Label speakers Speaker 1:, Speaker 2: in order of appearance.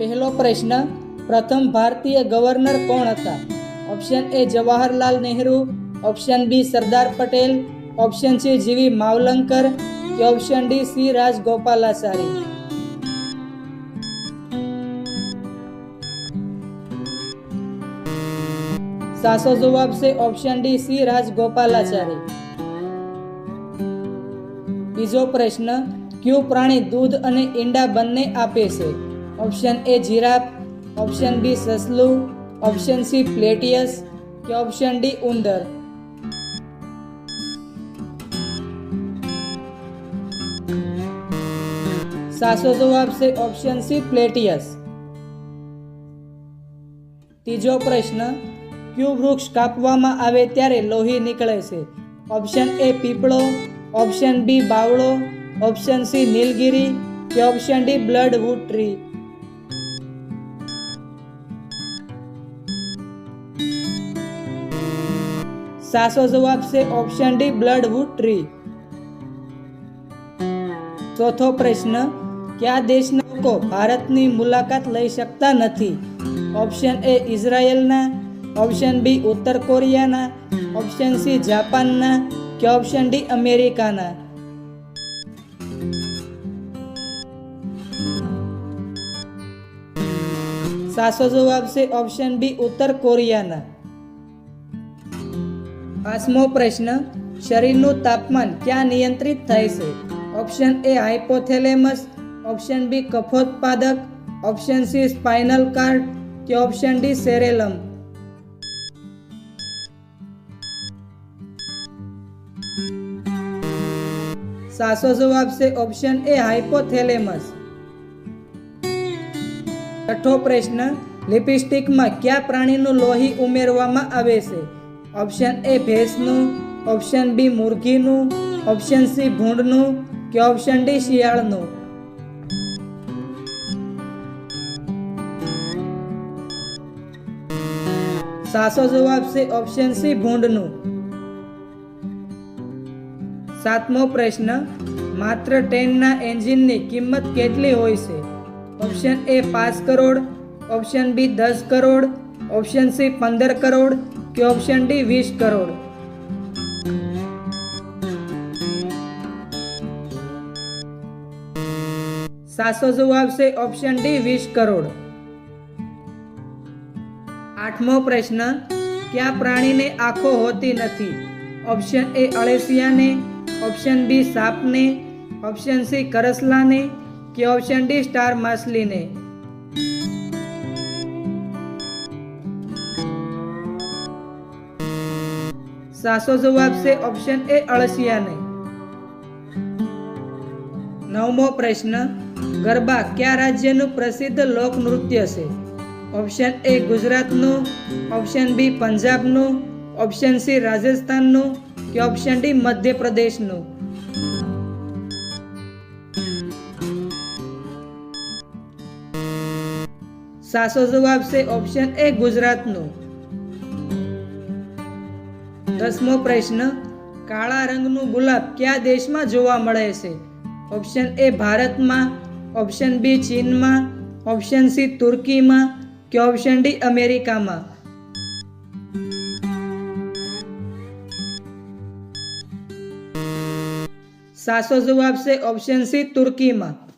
Speaker 1: પહેલો પ્રશ્ન, પ્રથમ ભારતીય ગવર્નર કોણ હતા? Option A Jawaharlal Nehru, option B Sardar Patel, option C G V Mavalankar કે ઓપ્શન ડી સી રાજગોપાલાચારી? સાચો જવાબ છે ઓપ્શન ડી સી રાજગોપાલાચારી. બીજો પ્રશ્ન, કયું પ્રાણી દૂધ અને ઈંડા બંને આપે છે? Option A giraffe option B સસલું option C platypus કે ઓપ્શન ડી ઉંદર સાચો જવાબ છે ઓપ્શન સી પ્લેટિયસ ત્રીજો પ્રશ્ન કયું વૃક્ષ કાપવામાં આવે ત્યારે લોહી નીકળે છે ઓપ્શન એ પીપળો ઓપ્શન બી બાવળો ઓપ્શન સી નીલગિરી કે option D blood wood tree સાચો જવાબ છે option D blood wood tree ચોથો પ્રશ્ન, કયા દેશના લોકો ભારતની મુલાકાત લઈ શકતા નથી? ઓપ્શન એ ઇઝરાયેલના. ઓપ્શન બી ઉત્તર કોરિયાના. ઓપ્શન સી જાપાનના. કે ઓપ્શન ડી અમેરિકાના? સાચો જવાબ છે ઓપ્શન બી ઉત્તર કોરિયાના. પાંચમો પ્રશ્ન, શરીરનું તાપમાન ક્યાં નિયંત્રિત થાય છે? Option A hypothalamus option B કફોત્પાદક, option C spinal cord કે ઓપ્શન ડી સેરેલમ. સાચો જવાબ છે ઓપ્શન એ હાઇપોથેલેમસ છઠ્ઠો પ્રશ્ન, લિપસ્ટિકમાં કયા પ્રાણીનું લોહી ઉમેરવામાં આવે છે? ઓપ્શન એ ભેંસનું ઓપ્શન બી મુરઘીનું ઓપ્શન સી ભૂંડનું કે ઓપ્શન ડી શિયાળનું? સાચો જવાબ છે ઓપ્શન સી ભૂંડનું. સાતમો પ્રશ્ન, માત્ર ટ્રેનના એન્જિનની કિંમત કેટલી હોય છે? ઓપ્શન એ પાંચ કરોડ ઓપ્શન બી દસ કરોડ ઓપ્શન સી પંદર કરોડ કે ઓપ્શન ડી વીસ કરોડ. સાચો જવાબ છે ઓપ્શન ડી વીસ કરોડ. આઠમો પ્રશ્ન, ક્યાં પ્રાણીને આંખો હોતી નથી? ઓપ્શન એ અળેસિયાને. ઓપ્શન બી સાપને. ઓપ્શન સી કરસલાને. કે ઓપ્શન ડી સ્ટાર માછલીને? સાચો જવાબ છે ઓપ્શન એ અળસિયાને નવમો પ્રશ્ન, ગરબા કયા રાજ્યનું પ્રસિદ્ધ લોક નૃત્ય છે? ઓપ્શન એ ગુજરાતનું ઓપ્શન બી પંજાબનું ઓપ્શન સી રાજસ્થાનનું કે ઓપ્શન ડી મધ્યપ્રદેશનું? સાચો જવાબ છે ઓપ્શન એ ગુજરાતનું. દસમો પ્રશ્ન, કાળા રંગનું ગુલાબ કયા દેશમાં જોવા મળે છે? ઓપ્શન એ ભારતમાં. ઓપ્શન બી ચીનમાં. ઓપ્શન સી તુર્કીમાં. કે ઓપ્શન ડી અમેરિકામાં? સાચો જવાબ છે ઓપ્શન સી તુર્કીમાં.